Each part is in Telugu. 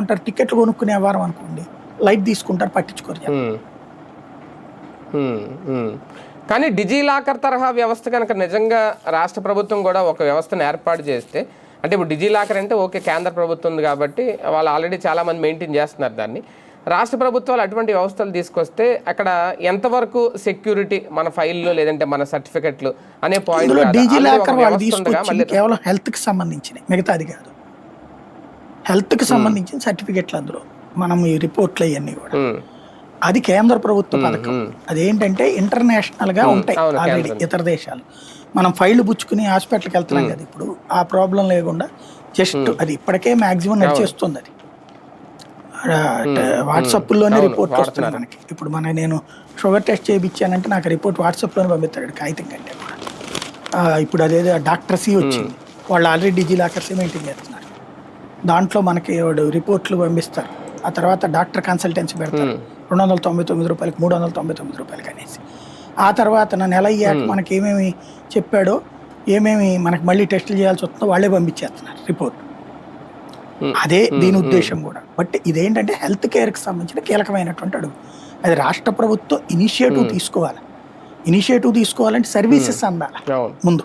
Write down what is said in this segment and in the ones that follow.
ఏమంటారు? టికెట్లు కొనుక్కునే వారం అనుకోండి. లైట్ తీసుకుంటారు పట్టించుకోరు. కానీ డిజీ లాకర్ తరహా వ్యవస్థ కనుక నిజంగా రాష్ట్ర ప్రభుత్వం కూడా ఒక వ్యవస్థను ఏర్పాటు చేస్తే అంటే ఇప్పుడు డిజీ లాకర్ అంటే ఓకే కేంద్ర ప్రభుత్వం ఉంది కాబట్టి వాళ్ళు ఆల్రెడీ చాలా మంది మెయింటైన్ చేస్తున్నారు దాన్ని. రాష్ట్ర ప్రభుత్వాలు అటువంటి వ్యవస్థలు తీసుకొస్తే అక్కడ ఎంతవరకు సెక్యూరిటీ మన ఫైల్లో లేదంటే మన సర్టిఫికెట్లు అనే పాయింట్ ఇందులో కాదు. డీజీ Already ఒక హెల్త్కి సంబంధించిన సర్టిఫికెట్లు అందులో. మనం ఈ రిపోర్ట్లు అవన్నీ కూడా. అది కేంద్ర ప్రభుత్వ పథకం. అదేంటంటే ఇంటర్నేషనల్గా ఉంటాయి ఆల్రెడీ ఇతర దేశాలు. మనం ఫైల్ పుచ్చుకుని హాస్పిటల్కి వెళ్తున్నాం కదా ఇప్పుడు ఆ ప్రాబ్లం లేకుండా జస్ట్ అది ఇప్పటికే మాక్సిమం నడిచేస్తుంది అది. వాట్సాప్లోనే రిపోర్ట్ వస్తుంది మనకి. ఇప్పుడు మన నేను షుగర్ టెస్ట్ చేయించానంటే నాకు రిపోర్ట్ వాట్సాప్లోనే పంపిస్తాడు కాగితం కంటే కూడా. ఇప్పుడు అదేదో డాక్టర్ సి వచ్చింది. వాళ్ళు ఆల్రెడీ డిజీ లాకర్స్ మెయింటైన్ చేస్తున్నారు. దాంట్లో మనకి వాడు రిపోర్ట్లు పంపిస్తారు. ఆ తర్వాత డాక్టర్ కన్సల్టెన్సీ పెడతారు. రెండు వందల తొంభై తొమ్మిది రూపాయలకి మూడు వందల తొంభై తొమ్మిది రూపాయలకి అనేసి. ఆ తర్వాత నా నెల అయ్యాక మనకి ఏమేమి చెప్పాడో ఏమేమి మనకి మళ్ళీ టెస్టులు చేయాల్సి వస్తుందో వాళ్ళే పంపించేస్తున్నారు రిపోర్ట్. అదే దీని ఉద్దేశం కూడా. బట్ ఇదేంటంటే హెల్త్ కేర్కి సంబంధించిన కీలకమైనటువంటి అడుగు. అది రాష్ట్ర ప్రభుత్వం ఇనిషియేటివ్ తీసుకోవాలి. ఇనిషియేటివ్ తీసుకోవాలంటే సర్వీసెస్ అందాలి. ముందు.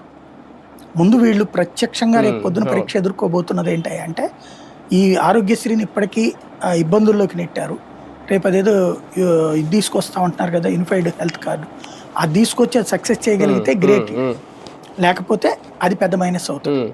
ముందు వీళ్ళు ప్రత్యక్షంగా రేపు పొద్దున పరీక్ష ఎదుర్కోబోతున్నది ఏంటి అంటే ఈ ఆరోగ్యశ్రీని ఇప్పటికీ ఇబ్బందుల్లోకి నెట్టారు. రేపు అదేదో ఇది తీసుకొస్తా ఉంటున్నారు కదా యూనిఫైడ్ హెల్త్ కార్డు అది తీసుకొచ్చి అది సక్సెస్ చేయగలిగితే గ్రేట్ లేకపోతే అది పెద్ద మైనస్ అవుతుంది.